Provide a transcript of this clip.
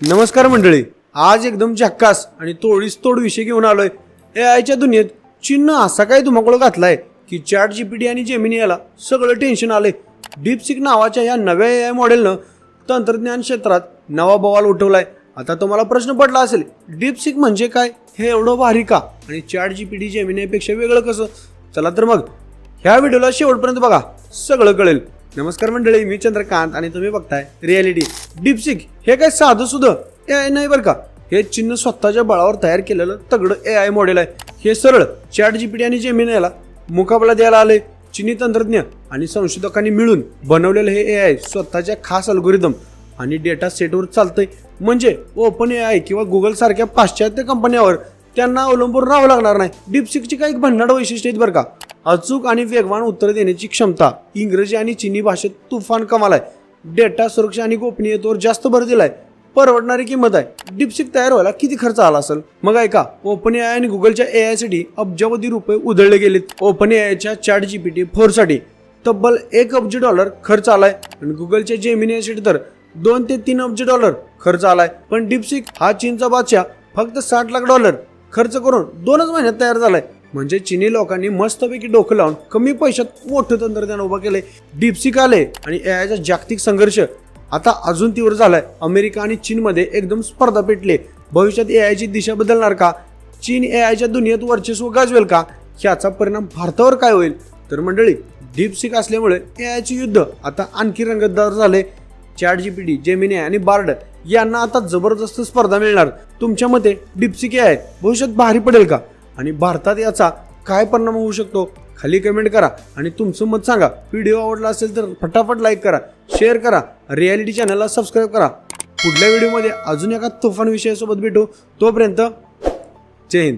नमस्कार मंडळी. आज एकदम झक्कास आणि तोडीस तोड विषय घेऊन आलोय. ए आयच्या दुनियेत चिन्ह असा काय तुम्हाला घातलाय की चॅट जीपीटी आणि जेमिनी याला सगळं टेन्शन आलंय. डीपसिक नावाच्या या नव्या ए आय मॉडेलनं तंत्रज्ञान क्षेत्रात नवा बवाल उठवलाय. आता तुम्हाला प्रश्न पडला असेल डीपसिक म्हणजे काय? हे एवढं भारी का? आणि चॅट जीपीटी जेमिनीपेक्षा वेगळं कसं? चला तर मग ह्या व्हिडिओला शेवटपर्यंत बघा. सगळं कळेल. नमस्कार मंडळी मी चंद्रकांत आणि तुम्ही बघताय रियालिटी डिपसिक हे काय साधं सुद्धा ए आय नाही बरं का? हे चिन्ह स्वतःच्या बळावर तयार केलेलं तगडं ए आय मॉडेल आहे. हे सरळ चॅट जीपीटी आणि जेमिनाला मुकाबला द्यायला आले चिनी तंत्रज्ञ आणि संशोधकांनी मिळून बनवलेलं हे ए आय स्वतःच्या खास अल्गोरिदम आणि डेटा सेटवर चालतंय. म्हणजे ओपन ए आय किंवा गुगल सारख्या पाश्चात्य कंपन्यावर त्यांना अवलंबून राहावं लागणार नाही. डीपसिकची काही भन्नाड वैशिष्ट्य आहेत बरं का? अचूक आणि वेगवान उत्तर देण्याची क्षमता. इंग्रजी आणि चिनी भाषेत तुफान कमाल आहे. डेटा सुरक्षा आणि गोपनीयतेवर जास्त भर दिलाय. परवडणारी किंमत आहे. डिपसिक तयार व्हायला किती खर्च आला असेल? मग ऐका ओपन ए आय आणि गुगलच्या ए आयसाठी अब्जावधी रुपये उधळले गेलेत. ओपन ए आयच्या चॅट जीपीटी फोरसाठी तब्बल एक अब्ज डॉलर खर्च आलाय. आणि गुगलच्या जेमिनी साठी तर दोन ते तीन अब्ज डॉलर खर्च आलाय. पण डिपसिक हा चीनचा बादशाह. फक्त साठ लाख डॉलर. खर्च करून दोनच महिन्यात तयार झालाय. म्हणजे चिनी लोकांनी मस्तपैकी डोकं लावून कमी पैशात मोठं तंत्रज्ञान उभं केलंय. डीपसिक आले आणि ए जागतिक संघर्ष आता अजून तीव्र झालाय. अमेरिका आणि चीनमध्ये एकदम स्पर्धा पेटली भविष्यात ए आयची दिशा बदलणार का? चीन ए आयच्या दुनियेत वर्चस्व गाजवेल का? ह्याचा परिणाम भारतावर काय होईल? तर मंडळी डीपसिक असल्यामुळे ए आयचे युद्ध आता आणखी रंगतदार झाले चॅट जीपीटी जेमिनी आणि बार्ड यांना आता जबरदस्त स्पर्धा मिळणार. तुमच्या मते डिप्सिके ए आहे भविष्यात भारी पडेल का? आणि भारतात याचा काय परिणाम होऊ शकतो? खाली कमेंट करा आणि तुमचं मत सांगा. व्हिडिओ आवडला असेल तर फटाफट लाईक करा शेअर करा रियालिटी चॅनलला सबस्क्राईब करा. पुढल्या व्हिडिओमध्ये अजून एका तुफान विषयासोबत भेटू. तोपर्यंत जय हिंद.